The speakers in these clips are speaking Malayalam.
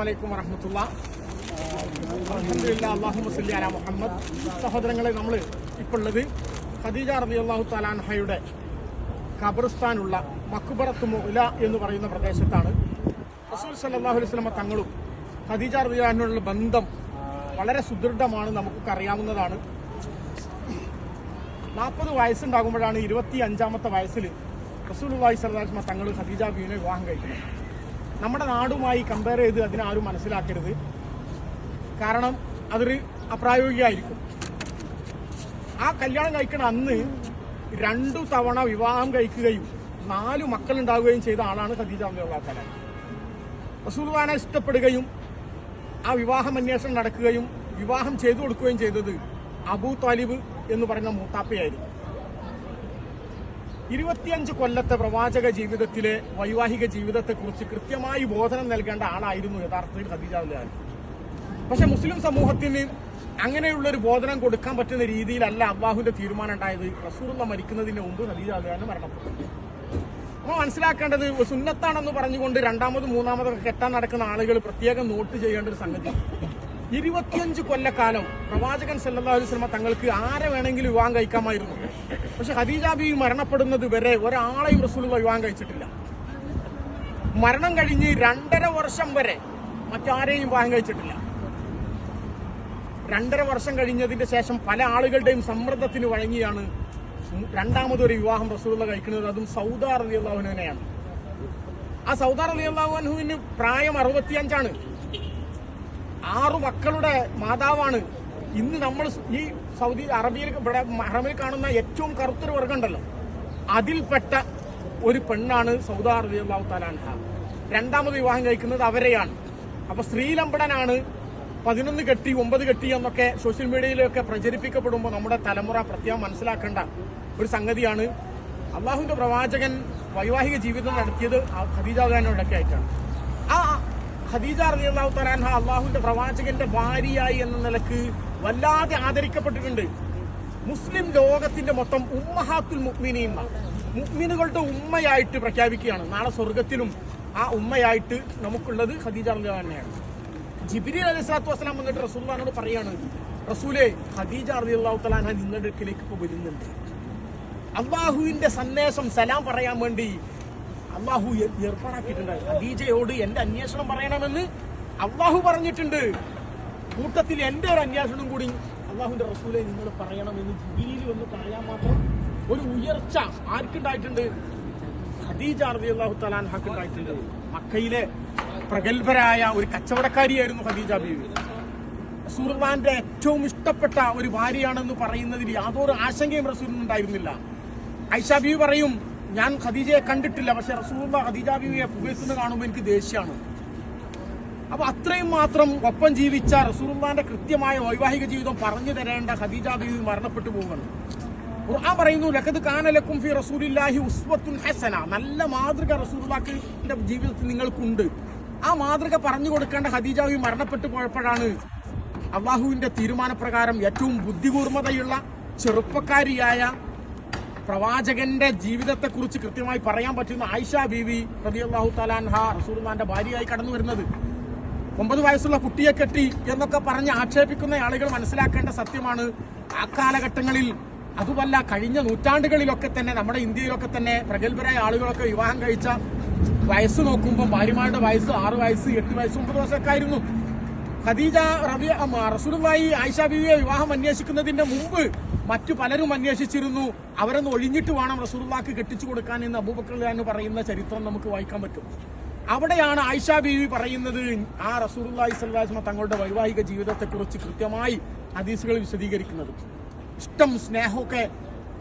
വലൈക്കും വറഹമത്തുള്ള. അലഹമില്ല അള്ളാഹു മുസല്ലി അല മുഹമ്മദ്. സഹോദരങ്ങളെ നമ്മൾ ഇപ്പോൾ ഉള്ളത് ഖദീജ റബി അള്ളാഹു തലാൻഹയുടെ ഖബർസ്ഥാനുള്ള മക്കുബറത്ത് മുല എന്ന് പറയുന്ന പ്രദേശത്താണ്. റസൂൽ സല്ലാഹു അലൈഹി തങ്ങളും ഖദീജ റബിയാനുള്ള ബന്ധം വളരെ സുദൃഢമാണ് നമുക്കൊക്കെ അറിയാവുന്നതാണ്. നാൽപ്പത് വയസ്സുണ്ടാകുമ്പോഴാണ് ഇരുപത്തി അഞ്ചാമത്തെ വയസ്സിൽ റസൂൽ അള്ളാഹി സ്വലാസ്മ തങ്ങൾ ഖദീജ ബീവിനെ വിവാഹം കഴിക്കുന്നത്. നമ്മുടെ നാടുമായി കമ്പയർ ചെയ്ത് അതിനാരും മനസ്സിലാക്കരുത്. കാരണം അതൊരു അപ്രായോഗികമായിരിക്കും. ആ കല്യാണം കഴിക്കണ അന്ന് രണ്ടു തവണ വിവാഹം കഴിക്കുകയും നാലു മക്കൾ ഉണ്ടാവുകയും ചെയ്ത ആളാണ് ഖദീജ അള്ളാഹല റസൂൽഖാനെ ഇഷ്ടപ്പെടുകയും ആ വിവാഹം അന്വേഷണം നടക്കുകയും വിവാഹം ചെയ്തു കൊടുക്കുകയും ചെയ്തത് അബൂ താലിബ് എന്ന് പറയുന്ന മൂത്താപ്പയായിരുന്നു. ഇരുപത്തിയഞ്ച് കൊല്ലത്തെ പ്രവാചക ജീവിതത്തിലെ വൈവാഹിക ജീവിതത്തെക്കുറിച്ച് കൃത്യമായി ബോധനം നൽകേണ്ട ആളായിരുന്നു യഥാർത്ഥത്തിൽ ഖദീജ അള്ളാഹ് പക്ഷെ മുസ്ലിം സമൂഹത്തിന് അങ്ങനെയുള്ള ഒരു ബോധനം കൊടുക്കാൻ പറ്റുന്ന രീതിയിലല്ല അള്ളാഹുവിന്റെ തീരുമാനം ഉണ്ടായത്. റസൂറുള്ള മരിക്കുന്നതിന് മുമ്പ് ഖദീജ അള്ളാഹ് മരണപ്പെട്ടു. നമ്മൾ മനസ്സിലാക്കേണ്ടത് സുന്നത്താണെന്ന് പറഞ്ഞുകൊണ്ട് രണ്ടാമതും മൂന്നാമതൊക്കെ കെട്ടാൻ നടക്കുന്ന ആളുകൾ പ്രത്യേകം നോട്ട് ചെയ്യേണ്ട ഒരു സംഗതി ഇരുപത്തിയഞ്ച് കൊല്ലക്കാലം പ്രവാചകൻ സല്ലല്ലാഹു അലൈഹി സ്വലമ തങ്ങൾക്ക് ആരെ വേണമെങ്കിലും വിവാഹം കഴിക്കാമായിരുന്നു. പക്ഷെ ഹദീജാബി മരണപ്പെടുന്നത് വരെ ഒരാളെയും റസൂലുള്ള വിവാഹം കഴിച്ചിട്ടില്ല. മരണം കഴിഞ്ഞ് രണ്ടര വർഷം വരെ മറ്റാരെയും വിവാഹം കഴിച്ചിട്ടില്ല. രണ്ടര വർഷം കഴിഞ്ഞതിന്റെ ശേഷം പല ആളുകളുടെയും സമ്മർദ്ദത്തിന് വഴങ്ങിയാണ് രണ്ടാമതൊരു വിവാഹം റസൂലുള്ള കഴിക്കുന്നത്. അതും സൗദാർ അലി അള്ളാഹുനെയാണ് ആ സൗദാർ അലി അള്ളാഹുവിന് പ്രായം അറുപത്തിയഞ്ചാണ്. ആറു മക്കളുടെ മാതാവാണ്. ഇന്ന് നമ്മൾ ഈ സൗദി അറബിയിൽ ഇവിടെ ഹറമിൽ കാണുന്ന ഏറ്റവും കറുത്തൊരു വർഗം ഉണ്ടല്ലോ. അതിൽപ്പെട്ട ഒരു പെണ്ണാണ് സൗദാർ അറബി അള്ളാഹു താലാൻഹ. രണ്ടാമത് വിവാഹം കഴിക്കുന്നത് അവരെയാണ്. അപ്പൊ സ്ത്രീലമ്പടനാണ് പതിനൊന്ന് കെട്ടി ഒമ്പത് കെട്ടി എന്നൊക്കെ സോഷ്യൽ മീഡിയയിലൊക്കെ പ്രചരിപ്പിക്കപ്പെടുമ്പോൾ നമ്മുടെ തലമുറ പ്രത്യേകം മനസ്സിലാക്കേണ്ട ഒരു സംഗതിയാണ്. അള്ളാഹുവിന്റെ പ്രവാചകൻ വൈവാഹിക ജീവിതം നടത്തിയത് ഖദീജാഖാനോടൊക്കെ ആയിട്ടാണ്. ആ ഖദീജ റളിയല്ലാഹു തആല അള്ളാഹുവിന്റെ പ്രവാചകന്റെ ഭാര്യയായി എന്ന നിലയ്ക്ക് വല്ലാതെ ആദരിക്കപ്പെട്ടിട്ടുണ്ട്. മുസ്ലിം ലോകത്തിന്റെ മൊത്തം ഉമ്മഹാത്തുൽ മുഅ്മിനീൻ മുഅ്മിനുകളുടെ ഉമ്മയായിട്ട് പ്രഖ്യാപിക്കുകയാണ്. നാളെ സ്വർഗത്തിലും ആ ഉമ്മയായിട്ട് നമുക്കുള്ളത് ഖദീജ റളിയല്ലാഹു തന്നെയാണ് ജിബിരി അലൈഹി സ്വലാത്തു വസ്സലാം വന്നിട്ട് റസൂലിനോട് പറയാണ് റസൂലെ ഖദീജ റളിയല്ലാഹു തആല നിങ്ങളുടെ അടുക്കിലേക്ക് ഇപ്പോൾ വരുന്നുണ്ട്. അള്ളാഹുവിന്റെ സന്ദേശം സലാം പറയാൻ വേണ്ടി അള്ളാഹു ഏർപ്പാടാക്കിയിട്ടുണ്ട് ഖദീജയോട് എന്റെ അന്വേഷണം പറയണമെന്ന് അള്ളാഹു പറഞ്ഞിട്ടുണ്ട്. കൂട്ടത്തിൽ എന്റെ ഒരു അന്വേഷണം കൂടി അള്ളാഹുവിന്റെ റസൂലെ നിങ്ങൾ പറയണമെന്ന് ജിബിരിയിൽ വന്ന് പറയാൻ മാത്രം ഒരു ഉയർച്ച ആർക്കുണ്ടായിട്ടുണ്ട്? ഖദീജ അറബി അള്ളാഹു തലാൻഹാക്കുണ്ടായിട്ടുണ്ട് മക്കയിലെ പ്രഗത്ഭരായ ഒരു കച്ചവടക്കാരിയായിരുന്നു ഖദീജ ബീവി. റസൂർവാന്റെ ഏറ്റവും ഇഷ്ടപ്പെട്ട ഒരു ഭാര്യയാണെന്ന് പറയുന്നതിൽ യാതൊരു ആശങ്കയും റസൂലിനുണ്ടായിരുന്നില്ല. ഐഷ ബീവി പറയും ഞാൻ ഖദീജയെ കണ്ടിട്ടില്ല പക്ഷെ റസൂല ഖദീജ ബീവിയെ പുകഴ്ത്തുന്ന കാണുമ്പോൾ എനിക്ക് ദേഷ്യമാണ്. അപ്പൊ അത്രയും മാത്രം ഒപ്പം ജീവിച്ച റസൂറുല്ലാന്റെ കൃത്യമായ വൈവാഹിക ജീവിതം പറഞ്ഞു തരേണ്ട ഖദീജ ബീവി മരണപ്പെട്ടു പോകുന്നു ഖുർആൻ പറയുന്നു ലഖദ് കാന ലക്കും ഫി റസൂലില്ലാഹി ഉസ്വത്തുൻ ഹസന. നല്ല മാതൃക റസൂലുള്ളാഹിന്റെ ജീവിതത്തിൽ നിങ്ങൾക്കുണ്ട്. ആ മാതൃക പറഞ്ഞു കൊടുക്കേണ്ട ഖദീജ ബീവി മരണപ്പെട്ടു പോയപ്പോഴാണ് അള്ളാഹുവിന്റെ തീരുമാനപ്രകാരം ഏറ്റവും ബുദ്ധികൂർമ്മതയുള്ള ചെറുപ്പക്കാരിയായ പ്രവാചകന്റെ ജീവിതത്തെക്കുറിച്ച് കൃത്യമായി പറയാൻ പറ്റുന്ന ആയിഷ ബീവി റളിയല്ലാഹു തലാൻഹ റസൂലുള്ളാന്റെ ഭാര്യയായി കടന്നു വരുന്നത്. ഒമ്പത് വയസ്സുള്ള കുട്ടിയെ കെട്ടി എന്നൊക്കെ പറഞ്ഞ് ആക്ഷേപിക്കുന്ന ആളുകൾ മനസ്സിലാക്കേണ്ട സത്യമാണ്. ആ കാലഘട്ടങ്ങളിൽ അതുമല്ല കഴിഞ്ഞ നൂറ്റാണ്ടുകളിലൊക്കെ തന്നെ നമ്മുടെ ഇന്ത്യയിലൊക്കെ തന്നെ പ്രഗത്ഭരായ ആളുകളൊക്കെ വിവാഹം കഴിച്ച വയസ്സ് നോക്കുമ്പോൾ ഭാര്യമാരുടെ വയസ്സ് ആറ് വയസ്സ് എട്ട് വയസ്സ് ഒമ്പത് വയസ്സൊക്കെ ആയിരുന്നു. ഖദീജ റബി റസൂലുള്ളാഹി ആയിഷ ബിവിയെ വിവാഹം അന്വേഷിക്കുന്നതിന്റെ മുമ്പ് മറ്റു പലരും അന്വേഷിച്ചിരുന്നു. അവരൊന്ന് ഒഴിഞ്ഞിട്ട് വേണം റസൂലുള്ളാഹിക്ക് കെട്ടിച്ചു കൊടുക്കാൻ എന്ന് അബൂബക്കർ എന്ന് പറയുന്ന ചരിത്രം നമുക്ക് വായിക്കാൻ പറ്റും. അവിടെയാണ് ആയിഷ ബീവി പറയുന്നത് ആ അലൈഹി വസല്ലം തങ്ങളുടെ വൈവാഹിക ജീവിതത്തെക്കുറിച്ച് കൃത്യമായി ഹദീസുകൾ വിശദീകരിക്കുന്നത്. ഇഷ്ടം സ്നേഹമൊക്കെ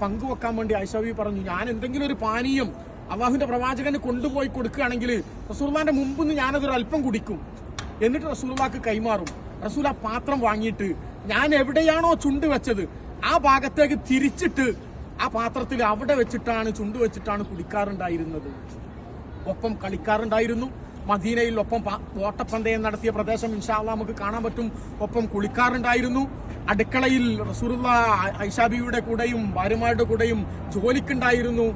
പങ്കുവെക്കാൻ വേണ്ടി ആയിഷ ബീവി പറഞ്ഞു. ഞാൻ എന്തെങ്കിലും ഒരു പാനീയം അള്ളാഹുവിന്റെ പ്രവാചകന് കൊണ്ടുപോയി കൊടുക്കുകയാണെങ്കിൽ റസൂലുള്ളാന്റെ മുമ്പ് നിന്ന് ഞാനതൊരു അല്പം കുടിക്കും. എന്നിട്ട് റസൂലുള്ളാക്ക് കൈമാറും. റസൂൽ ആ പാത്രം വാങ്ങിയിട്ട് ഞാൻ എവിടെയാണോ ചുണ്ട് വെച്ചത് ആ ഭാഗത്തേക്ക് തിരിച്ചിട്ട് ആ പാത്രത്തിൽ അവിടെ വെച്ചിട്ടാണ് ചുണ്ട് വെച്ചിട്ടാണ് കുടിക്കാറുണ്ടായിരുന്നത്. ഒപ്പം കളിക്കാറുണ്ടായിരുന്നു. മദീനയിൽ ഒപ്പം ഓട്ടപ്പന്തയം നടത്തിയ പ്രദേശം ഇൻഷാല്ല നമുക്ക് കാണാൻ പറ്റും. ഒപ്പം കുളിക്കാറുണ്ടായിരുന്നു. അടുക്കളയിൽ റസൂറുള്ള ഐഷാബിയുടെ കൂടെയും ഭാര്യമാരുടെ കൂടെയും ജോലിക്കുണ്ടായിരുന്നു.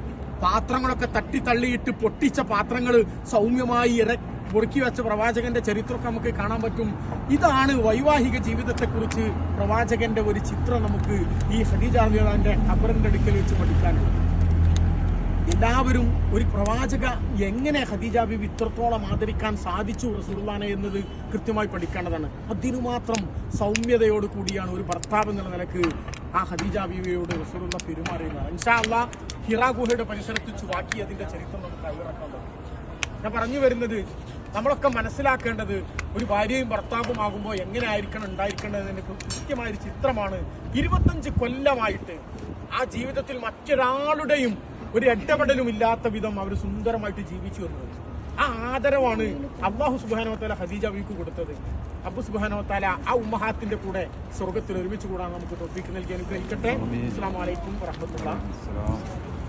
പാത്രങ്ങളൊക്കെ തട്ടി തള്ളിയിട്ട് പൊട്ടിച്ച പാത്രങ്ങൾ സൗമ്യമായി ഇറ പൊറുക്കി വെച്ച പ്രവാചകന്റെ ചരിത്രമൊക്കെ നമുക്ക് കാണാൻ പറ്റും. ഇതാണ് വൈവാഹിക ജീവിതത്തെക്കുറിച്ച് പ്രവാചകന്റെ ഒരു ചിത്രം നമുക്ക് ഈ ഖദീജ അബറിന്റെ അടുക്കൽ വെച്ച് പഠിക്കാനുണ്ട് എല്ലാവരും ഒരു പ്രവാചക എങ്ങനെ ഖദീജ ബിബി ഇത്രത്തോളം ആദരിക്കാൻ സാധിച്ചു റസൂലുള്ളാനെ എന്നത് കൃത്യമായി പഠിക്കേണ്ടതാണ്. അതിനു മാത്രം സൗമ്യതയോട് കൂടിയാണ് ഒരു ഭർത്താവ് എന്നുള്ള നിലയ്ക്ക് ആ ഖദീജ ബിബിയോട് റസൂലുള്ള പെരുമാറിയുന്നത് ഇൻഷാ അല്ലാ ഹിറാ ഗുഹയുടെ പരിസരത്ത് ചുവാക്കി അതിന്റെ ചരിത്രം നമുക്ക് കൈവിറക്കാൻ ഞാൻ പറഞ്ഞു വരുന്നത് നമ്മളൊക്കെ മനസ്സിലാക്കേണ്ടത് ഒരു ഭാര്യയും ഭർത്താവും ആകുമ്പോൾ എങ്ങനെ ആയിരിക്കണം ഉണ്ടായിരിക്കേണ്ടതിന് കൃത്യമായൊരു ചിത്രമാണ്. ഇരുപത്തഞ്ച് കൊല്ലമായിട്ട് ആ ജീവിതത്തിൽ മറ്റൊരാളുടെയും ഒരു ഇടപെടലും ഇല്ലാത്ത വിധം അവർ സുന്ദരമായിട്ട് ജീവിച്ചു വന്നത്. ആ ആദരവാണ് അള്ളാഹു സുബാനോത്താല ഹദീജ വീക്ക് കൊടുത്തത്. അബു സുബാനോത്താല ആ ഉമ്മഹാത്തിന്റെ കൂടെ സ്വർഗത്തിൽ ഒരുമിച്ച് കൂടാൻ നമുക്ക് തൊപ്പിക്ക് നൽകി അനുഗ്രഹിക്കട്ടെ. അസ്സാം വലൈക്കും വറഹമത്തുള്ള